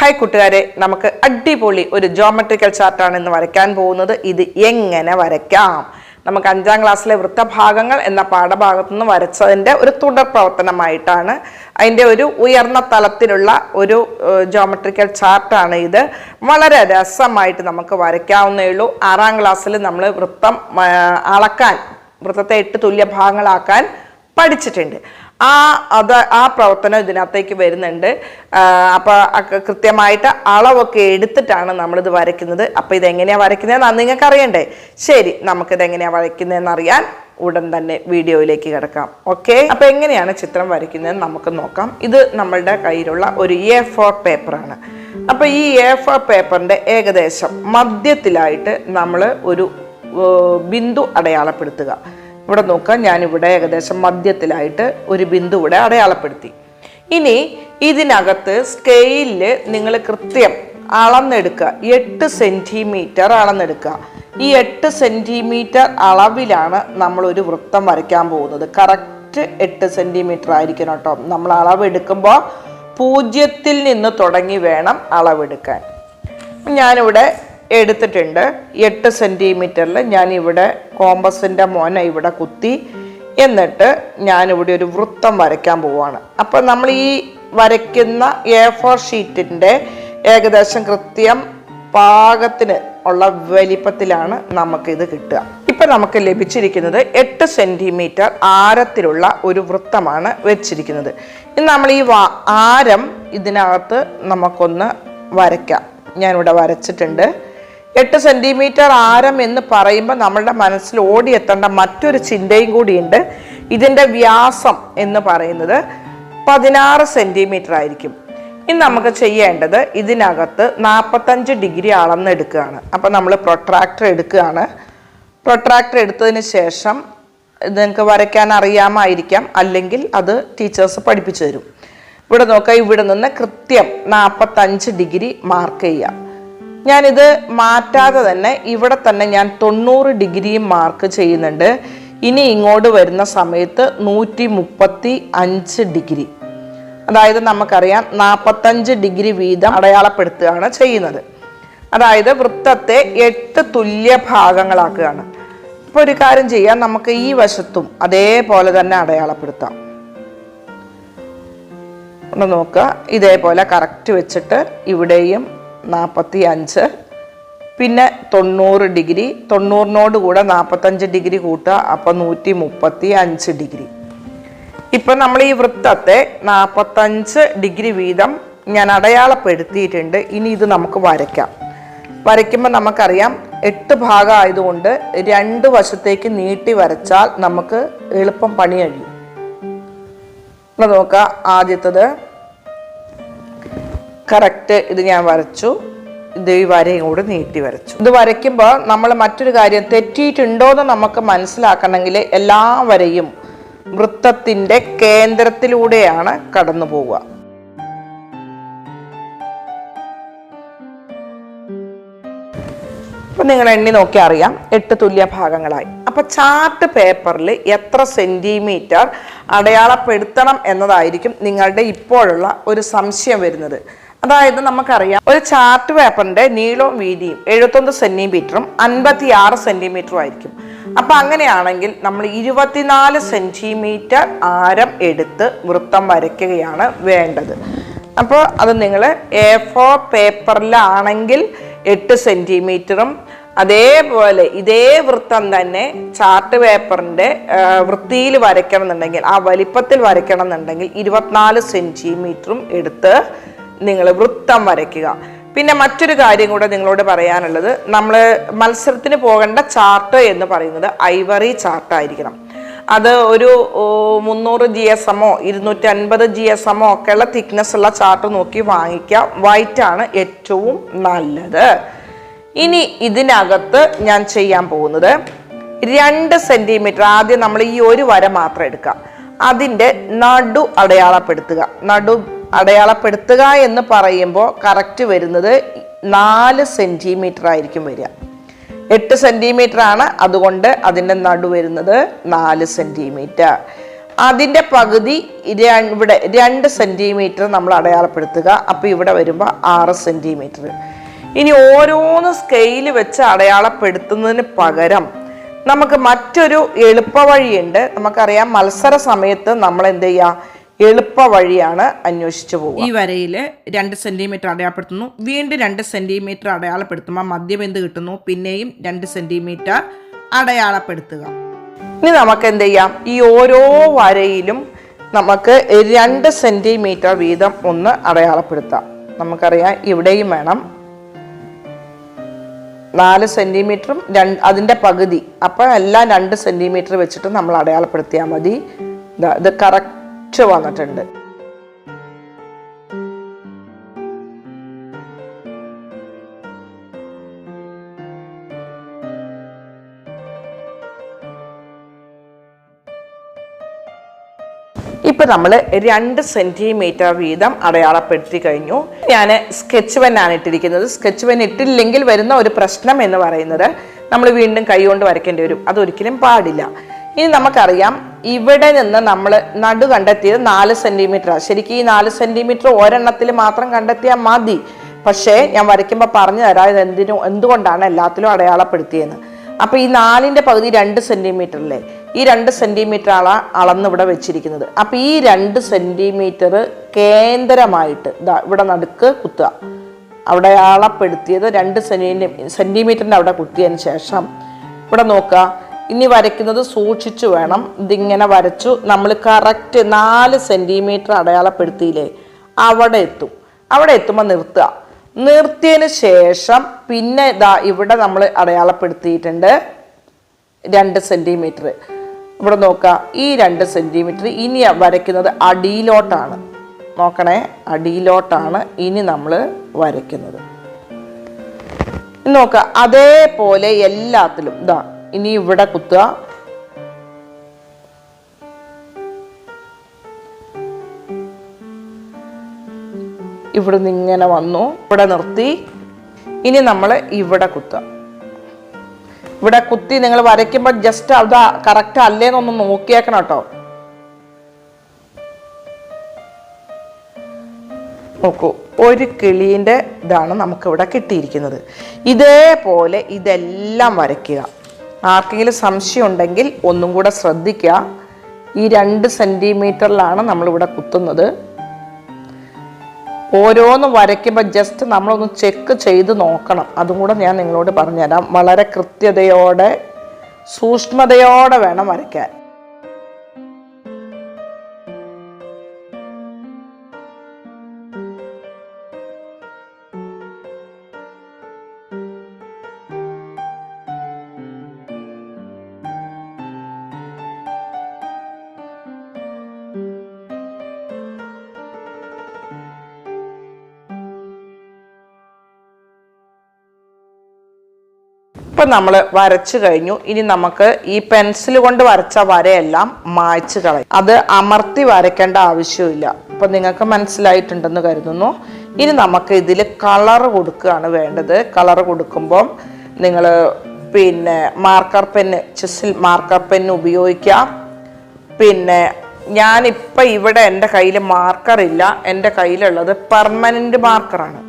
Hi കൂട്ടുകാരെ. നമുക്ക് അടിപൊളി ഒരു ജോമെട്രിക്കൽ ചാർട്ടാണ് ഇന്ന് വരയ്ക്കാൻ പോകുന്നത്. ഇത് എങ്ങനെ വരയ്ക്കാം? നമുക്ക് അഞ്ചാം ക്ലാസ്സിലെ വൃത്തഭാഗങ്ങൾ എന്ന പാഠഭാഗത്തു നിന്ന് വരച്ചതിന്റെ ഒരു തുടർ പ്രവർത്തനമായിട്ടാണ് അതിന്റെ ഒരു ഉയർന്ന തലത്തിലുള്ള ഒരു ജോമെട്രിക്കൽ ചാർട്ടാണ് ഇത്. വളരെ രസമായിട്ട് നമുക്ക് വരയ്ക്കാവുന്നേ ഉള്ളൂ. ആറാം ക്ലാസ്സിൽ നമ്മൾ വൃത്തം അളക്കാൻ വൃത്തത്തെ എട്ട് തുല്യ ഭാഗങ്ങളാക്കാൻ പഠിച്ചിട്ടുണ്ട്. ആ അത് ആ പ്രവർത്തനം ഇതിനകത്തേക്ക് വരുന്നുണ്ട്. അപ്പോൾ കൃത്യമായിട്ട് അളവൊക്കെ എടുത്തിട്ടാണ് നമ്മളിത് വരയ്ക്കുന്നത്. അപ്പോൾ ഇതെങ്ങനെയാണ് വരയ്ക്കുന്നതെന്ന് നിങ്ങൾക്ക് അറിയണ്ടേ? ശരി നമുക്കിത് എങ്ങനെയാണ് വരയ്ക്കുന്നതെന്ന് അറിയാൻ ഉടൻ തന്നെ വീഡിയോയിലേക്ക് കിടക്കാം. ഓക്കെ? അപ്പോൾ എങ്ങനെയാണ് ചിത്രം വരയ്ക്കുന്നതെന്ന് നമുക്ക് നോക്കാം. ഇത് നമ്മളുടെ കയ്യിലുള്ള ഒരു എ ഫോർ പേപ്പറാണ് അപ്പോൾ ഈ എ ഫോർ പേപ്പറിന്റെ ഏകദേശം മധ്യത്തിലായിട്ട് നമ്മൾ ഒരു ബിന്ദു അടയാളപ്പെടുത്തുക. ഇവിടെ നോക്കുക ഞാനിവിടെ ഏകദേശം മധ്യത്തിലായിട്ട് ഒരു ബിന്ദു ഇവിടെ അടയാളപ്പെടുത്തി. ഇനി ഇതിനകത്ത് സ്കെയിലിൽ നിങ്ങൾ കൃത്യം അളന്നെടുക്കുക. എട്ട് സെന്റിമീറ്റർ അളന്നെടുക്കുക. ഈ എട്ട് സെന്റിമീറ്റർ അളവിലാണ് നമ്മൾ ഒരു വൃത്തം വരയ്ക്കാൻ പോകുന്നത്. കറക്റ്റ് എട്ട് സെന്റിമീറ്റർ ആയിരിക്കണം കേട്ടോ. നമ്മൾ അളവെടുക്കുമ്പോൾ പൂജ്യത്തിൽ നിന്ന് തുടങ്ങി വേണം അളവെടുക്കാൻ. ഞാനിവിടെ എടുത്തിട്ടുണ്ട്. എട്ട് സെന്റിമീറ്ററിൽ ഞാനിവിടെ കോമ്പസിന്റെ മോന ഇവിടെ കുത്തി എന്നിട്ട് ഞാനിവിടെ ഒരു വൃത്തം വരയ്ക്കാൻ പോവാണ്. അപ്പോൾ നമ്മൾ ഈ വരയ്ക്കുന്ന എ ഫോർ ഷീറ്റിന്റെ ഏകദേശം കൃത്യം പാകത്തിന് ഉള്ള വലിപ്പത്തിലാണ് നമുക്കിത് കിട്ടുക. ഇപ്പം നമുക്ക് ലഭിച്ചിരിക്കുന്നത് എട്ട് സെന്റിമീറ്റർ ആരത്തിലുള്ള ഒരു വൃത്തമാണ് വെച്ചിരിക്കുന്നത്. ഇനി നമ്മൾ ഈ ആരം ഇതിനകത്ത് നമുക്കൊന്ന് വരയ്ക്കാം. ഞാനിവിടെ വരച്ചിട്ടുണ്ട്. എട്ട് സെന്റിമീറ്റർ ആരം എന്ന് പറയുമ്പോൾ നമ്മളുടെ മനസ്സിൽ ഓടിയെത്തേണ്ട മറ്റൊരു ചിന്തയും കൂടിയുണ്ട്. ഇതിന്റെ വ്യാസം എന്ന് പറയുന്നത് പതിനാറ് സെന്റിമീറ്റർ ആയിരിക്കും. ഇനി നമുക്ക് ചെയ്യേണ്ടത് ഇതിനകത്ത് നാൽപ്പത്തഞ്ച് ഡിഗ്രി അളന്നെടുക്കുകയാണ് അപ്പോൾ നമ്മൾ പ്രൊട്രാക്ടർ എടുക്കുകയാണ്. പ്രൊട്രാക്ടർ എടുത്തതിന് ശേഷം നിങ്ങൾക്ക് വരയ്ക്കാൻ അറിയാമായിരിക്കാം. അല്ലെങ്കിൽ അത് ടീച്ചേഴ്സ് പഠിപ്പിച്ചു തരും. ഇവിടെ നോക്കുക ഇവിടെ നിന്ന് കൃത്യം നാൽപ്പത്തഞ്ച് ഡിഗ്രി മാർക്ക് ചെയ്യുക. ഞാനിത് മാറ്റാതെ തന്നെ ഇവിടെ തന്നെ ഞാൻ തൊണ്ണൂറ് ഡിഗ്രിയും മാർക്ക് ചെയ്യുന്നുണ്ട്. ഇനി ഇങ്ങോട്ട് വരുന്ന സമയത്ത് നൂറ്റി മുപ്പത്തി അഞ്ച് ഡിഗ്രി. അതായത് നമുക്കറിയാം നാൽപ്പത്തഞ്ച് ഡിഗ്രി വീതം അടയാളപ്പെടുത്തുകയാണ് ചെയ്യുന്നത്. അതായത് വൃത്തത്തെ എട്ട് തുല്യ ഭാഗങ്ങളാക്കുകയാണ്. അപ്പോൾ ഒരു കാര്യം ചെയ്യാം. നമുക്ക് ഈ വശത്തും അതേപോലെ തന്നെ അടയാളപ്പെടുത്താം. ഒന്ന് നോക്കുക. ഇതേപോലെ കറക്റ്റ് വെച്ചിട്ട് ഇവിടെയും നാൽപ്പത്തി അഞ്ച് പിന്നെ തൊണ്ണൂറ് ഡിഗ്രി തൊണ്ണൂറിനോട് കൂടെ നാൽപ്പത്തഞ്ച് ഡിഗ്രി കൂട്ടുക അപ്പം നൂറ്റി മുപ്പത്തി അഞ്ച് ഡിഗ്രി. ഇപ്പം നമ്മൾ ഈ വൃത്തത്തെ നാൽപ്പത്തഞ്ച് ഡിഗ്രി വീതം ഞാൻ അടയാളപ്പെടുത്തിയിട്ടുണ്ട്. ഇനി ഇത് നമുക്ക് വരയ്ക്കാം. വരയ്ക്കുമ്പോൾ നമുക്കറിയാം എട്ട് ഭാഗം ആയതുകൊണ്ട് രണ്ട് വശത്തേക്ക് നീട്ടി വരച്ചാൽ നമുക്ക് എളുപ്പം പണി കഴിയും. നോക്കുക ആദ്യത്തത് കറക്റ്റ് ഇത് ഞാൻ വരച്ചു. ഇത് ഈ വരയും കൂടെ നീട്ടി വരച്ചു. ഇത് വരയ്ക്കുമ്പോൾ നമ്മൾ മറ്റൊരു കാര്യം തെറ്റിയിട്ടുണ്ടോ എന്ന് നമുക്ക് മനസ്സിലാക്കണമെങ്കിൽ എല്ലാ വരയും വൃത്തത്തിന്റെ കേന്ദ്രത്തിലൂടെയാണ് കടന്നു പോവുക. അപ്പം നിങ്ങൾ എണ്ണി നോക്കി അറിയാം. എട്ട് തുല്യ ഭാഗങ്ങളായി. അപ്പം ചാർട്ട് പേപ്പറിൽ എത്ര സെന്റിമീറ്റർ അടയാളപ്പെടുത്തണം എന്നതായിരിക്കും നിങ്ങളുടെ ഇപ്പോഴുള്ള ഒരു സംശയം വരുന്നത്. അതായത് നമുക്കറിയാം ഒരു ചാർട്ട് പേപ്പറിന്റെ നീളവും വീതിയും എഴുപത്തൊന്ന് സെന്റിമീറ്ററും അൻപത്തി ആറ് സെന്റിമീറ്ററും ആയിരിക്കും. അപ്പൊ അങ്ങനെയാണെങ്കിൽ നമ്മൾ ഇരുപത്തിനാല് സെന്റിമീറ്റർ ആരം എടുത്ത് വൃത്തം വരയ്ക്കുകയാണ് വേണ്ടത്. അപ്പോൾ അത് നിങ്ങൾ എ ഫോർ പേപ്പറിലാണെങ്കിൽ എട്ട് സെന്റിമീറ്ററും അതേപോലെ ഇതേ വൃത്തം തന്നെ ചാർട്ട് പേപ്പറിന്റെ വൃത്തിയിൽ വരയ്ക്കണം എന്നുണ്ടെങ്കിൽ ആ വലിപ്പത്തിൽ വരയ്ക്കണം എന്നുണ്ടെങ്കിൽ ഇരുപത്തിനാല് സെന്റിമീറ്ററും എടുത്ത് നിങ്ങൾ വൃത്തം വരയ്ക്കുക. പിന്നെ മറ്റൊരു കാര്യം കൂടെ നിങ്ങളോട് പറയാനുള്ളത് നമ്മൾ മത്സരത്തിന് പോകേണ്ട ചാർട്ട് എന്ന് പറയുന്നത് ഐവറി ചാർട്ട് ആയിരിക്കണം. അത് ഒരു മുന്നൂറ് ജി എസ് എമ്മോ ഇരുന്നൂറ്റി അൻപത് ജി എസ് എമ്മോ ഒക്കെയുള്ള തിക്നെസ് ഉള്ള ചാർട്ട് നോക്കി വാങ്ങിക്കാം. വൈറ്റ് ആണ് ഏറ്റവും നല്ലത്. ഇനി ഇതിനകത്ത് ഞാൻ ചെയ്യാൻ പോകുന്നത് രണ്ട് സെന്റിമീറ്റർ ആദ്യം നമ്മൾ ഈ ഒരു വര മാത്രം എടുക്കുക. അതിന്റെ നടു അടയാളപ്പെടുത്തുക. നടു അടയാളപ്പെടുത്തുക എന്ന് പറയുമ്പോൾ കറക്റ്റ് വരുന്നത് നാല് സെന്റിമീറ്റർ ആയിരിക്കും വരിക. എട്ട് സെന്റിമീറ്റർ ആണ് അതുകൊണ്ട് അതിന്റെ നടു വരുന്നത് നാല് സെന്റിമീറ്റർ അതിന്റെ പകുതി ഇവിടെ രണ്ട് സെന്റിമീറ്റർ നമ്മൾ അടയാളപ്പെടുത്തുക അപ്പോൾ ഇവിടെ വരുമ്പോൾ ആറ് സെന്റിമീറ്റർ ഇനി ഓരോന്ന് സ്കെയിൽ വെച്ച് അടയാളപ്പെടുത്തുന്നതിന് പകരം നമുക്ക് മറ്റൊരു എളുപ്പവഴിയുണ്ട്. നമുക്കറിയാം മത്സര സമയത്ത് നമ്മൾ എന്ത് ചെയ്യുക? എളുപ്പ വഴിയാണ് അന്വേഷിച്ചു പോകുക ഈ വരയിൽ രണ്ട് സെന്റിമീറ്റർ അടയാളപ്പെടുത്തുന്നു. വീണ്ടും രണ്ട് സെന്റിമീറ്റർ അടയാളപ്പെടുത്തുമ്പോൾ മധ്യബിന്ദു കിട്ടുന്നു? പിന്നെയും രണ്ട് സെന്റിമീറ്റർ അടയാളപ്പെടുത്തുക. ഇനി നമുക്ക് എന്ത് ചെയ്യാം? ഈ ഓരോ വരയിലും നമുക്ക് രണ്ട് സെന്റിമീറ്റർ വീതം ഒന്ന് അടയാളപ്പെടുത്താം. നമുക്കറിയാം ഇവിടെയും വേണം നാല് സെന്റിമീറ്ററും രണ്ട് അതിന്റെ പകുതി. അപ്പോൾ എല്ലാം രണ്ട് സെന്റിമീറ്റർ വെച്ചിട്ട് നമ്മൾ അടയാളപ്പെടുത്തിയാൽ മതി. ഇത് കറക്റ്റ് വന്നിട്ടുണ്ട്. ഇപ്പൊ നമ്മൾ രണ്ട് സെന്റിമീറ്റർ വീതം അടയാളപ്പെടുത്തി കഴിഞ്ഞു. ഞാൻ സ്കെച്ച് പെന്നാണ് ഇട്ടിരിക്കുന്നത്. സ്കെച്ച് പെൻ ഇട്ടില്ലെങ്കിൽ വരുന്ന ഒരു പ്രശ്നം എന്ന് പറയുന്നത് നമ്മൾ വീണ്ടും കൈ കൊണ്ട് വരയ്ക്കേണ്ടി വരും. അതൊരിക്കലും പാടില്ല. ഇനി നമുക്കറിയാം ഇവിടെ നിന്ന് നമ്മൾ നടു കണ്ടെത്തിയത് നാല് സെന്റിമീറ്റർ ശരിക്കും ഈ നാല് സെന്റിമീറ്റർ ഒരെണ്ണത്തിൽ മാത്രം കണ്ടെത്തിയാൽ മതി. പക്ഷേ ഞാൻ വരയ്ക്കുമ്പോൾ പറഞ്ഞു തരാം ഇത് എന്തിനു എന്തുകൊണ്ടാണ് എല്ലാത്തിലും അടയാളപ്പെടുത്തിയെന്ന്. അപ്പോൾ ഈ നാലിന്റെ പകുതി രണ്ട് സെന്റിമീറ്റർ അല്ലേ ഈ രണ്ട് സെന്റിമീറ്റർ ആണ് അളന്ന് ഇവിടെ വെച്ചിരിക്കുന്നത്. അപ്പൊ ഈ രണ്ട് സെന്റിമീറ്റർ കേന്ദ്രമായിട്ട് ദാ ഇവിടെ നടുക്ക് കുത്തുക. അവിടെ അളപ്പെടുത്തിയത് രണ്ട് സെന്റി സെന്റിമീറ്ററിന്റെ അവിടെ കുത്തിയതിന് ശേഷം ഇവിടെ നോക്കുക. ഇനി വരയ്ക്കുന്നത് സൂക്ഷിച്ചു വേണം. ഇതിങ്ങനെ വരച്ചു. നമ്മൾ കറക്റ്റ് നാല് സെന്റിമീറ്റർ അടയാളപ്പെടുത്തിയില്ലേ? അവിടെ എത്തും. അവിടെ എത്തുമ്പോൾ നിർത്തുക. നിർത്തിയതിന് ശേഷം പിന്നെ ഇതാ ഇവിടെ നമ്മൾ അടയാളപ്പെടുത്തിയിട്ടുണ്ട് രണ്ട് സെന്റിമീറ്റർ ഇവിടെ നോക്കുക. ഈ രണ്ട് സെന്റിമീറ്റർ ഇനി വരയ്ക്കുന്നത് അടിയിലോട്ടാണ്. നോക്കണേ. അടിയിലോട്ടാണ് ഇനി നമ്മൾ വരയ്ക്കുന്നത്. നോക്കുക. അതേപോലെ എല്ലാത്തിലും ഇതാ ഇനി ഇവിടെ കുത്തുക. ഇവിടുന്ന് ഇങ്ങനെ വന്നു. ഇവിടെ നിർത്തി. ഇനി നമ്മൾ ഇവിടെ കുത്തുക. ഇവിടെ കുത്തി നിങ്ങൾ വരയ്ക്കുമ്പോൾ ജസ്റ്റ് അത് കറക്റ്റ് അല്ലേന്നൊന്ന് നോക്കിയേക്കണം കേട്ടോ. നോക്കൂ ഒരു കിളീന്റെ ഇതാണ് നമുക്കിവിടെ കിട്ടിയിരിക്കുന്നത്. ഇതേപോലെ ഇതെല്ലാം വരയ്ക്കുക. ആർക്കെങ്കിലും സംശയം ഉണ്ടെങ്കിൽ ഒന്നും കൂടെ ശ്രദ്ധിക്കുക. ഈ രണ്ട് സെന്റിമീറ്ററിലാണ് നമ്മളിവിടെ കുത്തുന്നത്. ഓരോന്ന് വരയ്ക്കുമ്പോൾ ജസ്റ്റ് നമ്മളൊന്ന് ചെക്ക് ചെയ്ത് നോക്കണം. അതും കൂടെ ഞാൻ നിങ്ങളോട് പറഞ്ഞുതരാം. വളരെ കൃത്യതയോടെ സൂക്ഷ്മതയോടെ വേണം വരയ്ക്കാൻ. ഇപ്പം നമ്മൾ വരച്ചു കഴിഞ്ഞു. ഇനി നമുക്ക് ഈ പെൻസിൽ കൊണ്ട് വരച്ച വരയെല്ലാം മായ്ച്ചു കളയും. അത് അമർത്തി വരയ്ക്കേണ്ട ആവശ്യമില്ല. ഇപ്പം നിങ്ങൾക്ക് മനസ്സിലായിട്ടുണ്ടെന്ന് കരുതുന്നു. ഇനി നമുക്ക് ഇതിൽ കളർ കൊടുക്കുകയാണ് വേണ്ടത്. കളർ കൊടുക്കുമ്പം നിങ്ങൾ പിന്നെ മാർക്കർ പെന്ന് ചെസ്സിൽ മാർക്കർ പെന്ന് ഉപയോഗിക്കാം പിന്നെ ഞാനിപ്പോൾ ഇവിടെ എന്റെ കയ്യിൽ മാർക്കർ ഇല്ല. എന്റെ കയ്യിലുള്ളത് പെർമനന്റ് മാർക്കറാണ്.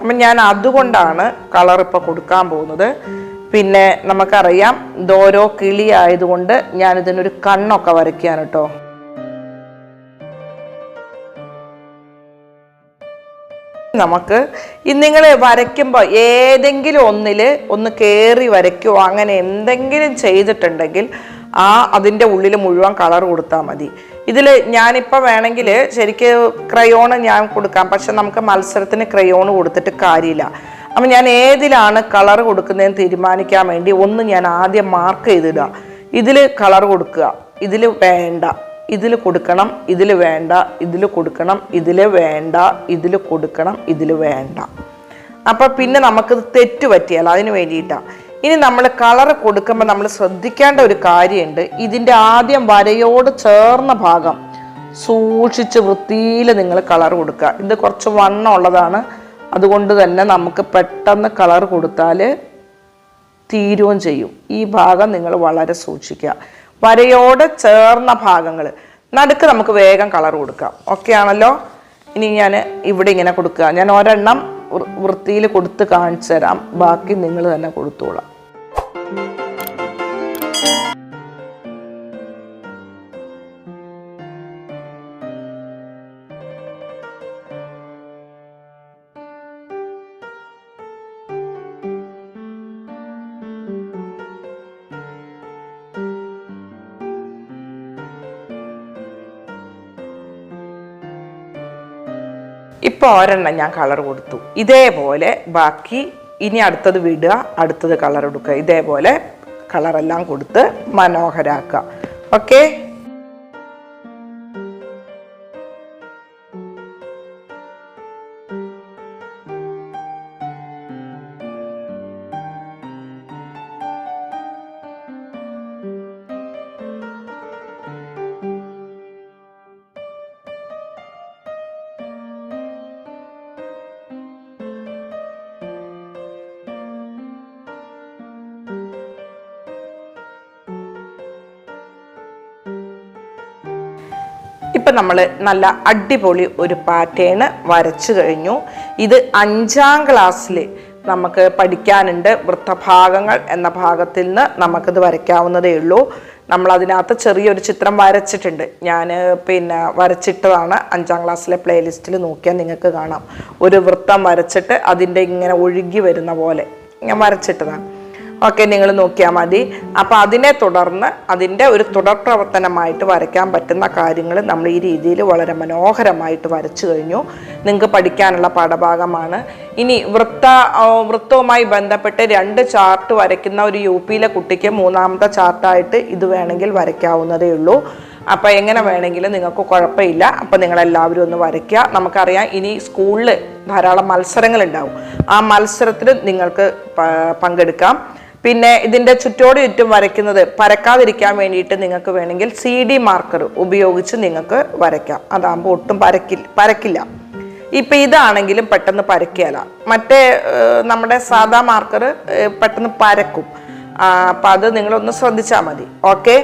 അപ്പം ഞാൻ അതുകൊണ്ടാണ് കളർ ഇപ്പോൾ കൊടുക്കാൻ പോകുന്നത്. പിന്നെ നമുക്കറിയാം ദോരോ കിളി ആയതുകൊണ്ട് ഞാൻ ഇതിനൊരു കണ്ണൊക്കെ വരയ്ക്കുകയാണ് കേട്ടോ. നമുക്ക് നിങ്ങൾ വരയ്ക്കുമ്പോൾ ഏതെങ്കിലും ഒന്നിൽ ഒന്ന് കയറി വരയ്ക്കുമോ അങ്ങനെ എന്തെങ്കിലും ചെയ്തിട്ടുണ്ടെങ്കിൽ ആ അതിന്റെ ഉള്ളിൽ മുഴുവൻ കളർ കൊടുത്താൽ മതി. ഇതിൽ ഞാനിപ്പോൾ വേണമെങ്കിൽ ശരിക്ക് ക്രയോണ് ഞാൻ കൊടുക്കാം പക്ഷെ നമുക്ക് മത്സരത്തിന് ക്രയോണ് കൊടുത്തിട്ട് കാര്യമില്ല. അപ്പം ഞാൻ ഏതിലാണ് കളർ കൊടുക്കുന്നതെന്ന് തീരുമാനിക്കാൻ വേണ്ടി ഒന്ന് ഞാൻ ആദ്യം മാർക്ക് ചെയ്തിടുക. ഇതിൽ കളർ കൊടുക്കുക ഇതിൽ വേണ്ട ഇതിൽ കൊടുക്കണം ഇതിൽ വേണ്ട ഇതിൽ കൊടുക്കണം ഇതിൽ വേണ്ട ഇതിൽ കൊടുക്കണം ഇതിൽ വേണ്ട. അപ്പം പിന്നെ നമുക്ക് തെറ്റ് പറ്റിയാൽ അതിന് വേണ്ടിയിട്ടാണ് ഇനി നമ്മൾ കളർ കൊടുക്കുമ്പോൾ നമ്മൾ ശ്രദ്ധിക്കേണ്ട ഒരു കാര്യമുണ്ട്. ഇതിന്റെ ആദ്യം വരയോട് ചേർന്ന ഭാഗം സൂക്ഷിച്ച് വൃത്തിയിൽ നിങ്ങൾ കളർ കൊടുക്കുക. ഇത് കുറച്ച് വണ്ണമുള്ളതാണ് ഉള്ളതാണ്. അതുകൊണ്ട് തന്നെ നമുക്ക് പെട്ടെന്ന് കളർ കൊടുത്താൽ തീരുകയും ചെയ്യും. ഈ ഭാഗം നിങ്ങൾ വളരെ സൂക്ഷിക്കുക. വരയോട് ചേർന്ന ഭാഗങ്ങൾ. നടുക്ക് നമുക്ക് വേഗം കളർ കൊടുക്കാം. ഓക്കെ ആണല്ലോ? ഇനി ഞാൻ ഇവിടെ ഇങ്ങനെ കൊടുക്കുക. ഞാൻ ഒരെണ്ണം വൃത്തിയിൽ കൊടുത്ത് കാണിച്ചു തരാം ബാക്കി നിങ്ങൾ തന്നെ കൊടുത്തോളാം. ഇപ്പൊ ഒരെണ്ണം ഞാൻ കളർ കൊടുത്തു. ഇതേപോലെ ബാക്കി ഇനി അടുത്തത് വിടുക അടുത്തത് കളർ കൊടുക്കുക ഇതേപോലെ കളറെല്ലാം കൊടുത്ത് മനോഹരാക്കുക. ഓക്കെ ഇപ്പം നമ്മൾ നല്ല അടിപൊളി ഒരു പാറ്റേൺ വരച്ചു കഴിഞ്ഞു. ഇത് അഞ്ചാം ക്ലാസ്സിൽ നമുക്ക് പഠിക്കാനുണ്ട്. വൃത്തഭാഗങ്ങൾ എന്ന ഭാഗത്തിൽ നിന്ന് നമുക്കിത് വരയ്ക്കാവുന്നതേ ഉള്ളൂ. നമ്മൾ അതിനകത്ത് ചെറിയൊരു ചിത്രം വരച്ചിട്ടുണ്ട്. ഞാൻ പിന്നെ വരച്ചിട്ടതാണ് അഞ്ചാം ക്ലാസ്സിലെ പ്ലേലിസ്റ്റിൽ നോക്കിയാൽ നിങ്ങൾക്ക് കാണാം. ഒരു വൃത്തം വരച്ചിട്ട് അതിന്റെ ഇങ്ങനെ ഒഴുകി വരുന്ന പോലെ. ഞാൻ വരച്ചിട്ടതാണ്. ഓക്കെ നിങ്ങൾ നോക്കിയാൽ മതി. അപ്പം അതിനെ തുടർന്ന് അതിന്റെ ഒരു തുടർ പ്രവർത്തനമായിട്ട് വരയ്ക്കാൻ പറ്റുന്ന കാര്യങ്ങൾ നമ്മൾ ഈ രീതിയിൽ വളരെ മനോഹരമായിട്ട് വരച്ചു കഴിഞ്ഞു. നിങ്ങൾക്ക് പഠിക്കാനുള്ള പാഠഭാഗമാണ്. ഇനി വൃത്ത വൃത്തവുമായി ബന്ധപ്പെട്ട് രണ്ട് ചാർട്ട് വരയ്ക്കുന്ന ഒരു യു പിയിലെ കുട്ടിക്ക് മൂന്നാമത്തെ ചാർട്ടായിട്ട് ഇത് വേണമെങ്കിൽ വരയ്ക്കാവുന്നതേ ഉള്ളൂ. അപ്പോൾ എങ്ങനെ വേണമെങ്കിലും നിങ്ങൾക്ക് കുഴപ്പമില്ല. അപ്പോൾ നിങ്ങളെല്ലാവരും ഒന്ന് വരയ്ക്കുക. നമുക്കറിയാം ഇനി സ്കൂളിൽ ധാരാളം മത്സരങ്ങൾ ഉണ്ടാവും ആ മത്സരത്തിൽ നിങ്ങൾക്ക് പങ്കെടുക്കാം. പിന്നെ ഇതിന്റെ ചുറ്റോട് ചുറ്റും വരയ്ക്കുന്നത് പരക്കാതിരിക്കാൻ വേണ്ടിയിട്ട് നിങ്ങൾക്ക് വേണമെങ്കിൽ സി ഡി മാർക്കർ ഉപയോഗിച്ച് നിങ്ങൾക്ക് വരയ്ക്കാം. അതാകുമ്പോൾ ഒട്ടും പരക്കില്ല പരക്കില്ല. ഇപ്പം ഇതാണെങ്കിലും പെട്ടെന്ന് പരക്കുകയല്ല മറ്റേ നമ്മുടെ സാധാ മാർക്കർ പെട്ടെന്ന് പരക്കും. അപ്പം അത് നിങ്ങളൊന്ന് ശ്രദ്ധിച്ചാൽ മതി. ഓക്കെ?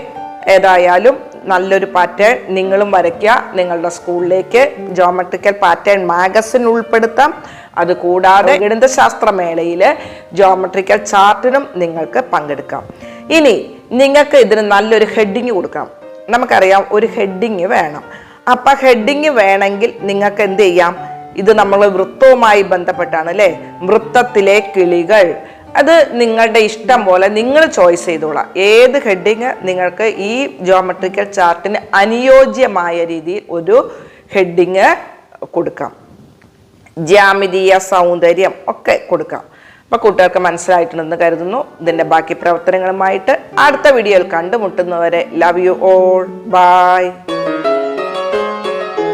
ഏതായാലും നല്ലൊരു പാറ്റേൺ നിങ്ങളും വരയ്ക്കുക. നിങ്ങളുടെ സ്കൂളിലേക്ക് ജോമെട്രിക്കൽ പാറ്റേൺ മാഗസിൻ ഉൾപ്പെടുത്താം. അതുകൂടാതെ ഗണിതശാസ്ത്ര മേളയിൽ ജോമെട്രിക്കൽ ചാർട്ടിനും നിങ്ങൾക്ക് പങ്കെടുക്കാം. ഇനി നിങ്ങൾക്ക് ഇതിന് നല്ലൊരു ഹെഡിങ് കൊടുക്കാം. നമുക്കറിയാം ഒരു ഹെഡിങ് വേണം. അപ്പം ഹെഡിങ് വേണമെങ്കിൽ നിങ്ങൾക്ക് എന്ത് ചെയ്യാം? ഇത് നമ്മൾ വൃത്തവുമായി ബന്ധപ്പെട്ടാണ് അല്ലേ? വൃത്തത്തിലെ കിളികൾ. അത് നിങ്ങളുടെ ഇഷ്ടം പോലെ നിങ്ങൾ ചോയ്സ് ചെയ്തോളാം. ഏത് ഹെഡിങ് നിങ്ങൾക്ക് ഈ ജോമെട്രിക്കൽ ചാർട്ടിന് അനുയോജ്യമായ രീതിയിൽ ഒരു ഹെഡിങ് കൊടുക്കാം. ജ്യാമിതീയ സൗന്ദര്യം ഒക്കെ കൊടുക്കാം. അപ്പോൾ കൂട്ടുകാർക്ക് മനസ്സിലായിട്ടുണ്ടെന്ന് കരുതുന്നു. ഇതിന്റെ ബാക്കി പ്രവർത്തനങ്ങളുമായിട്ട് അടുത്ത വീഡിയോയിൽ കണ്ടുമുട്ടുന്നവരെ ലവ് യു ഓൾ ബൈ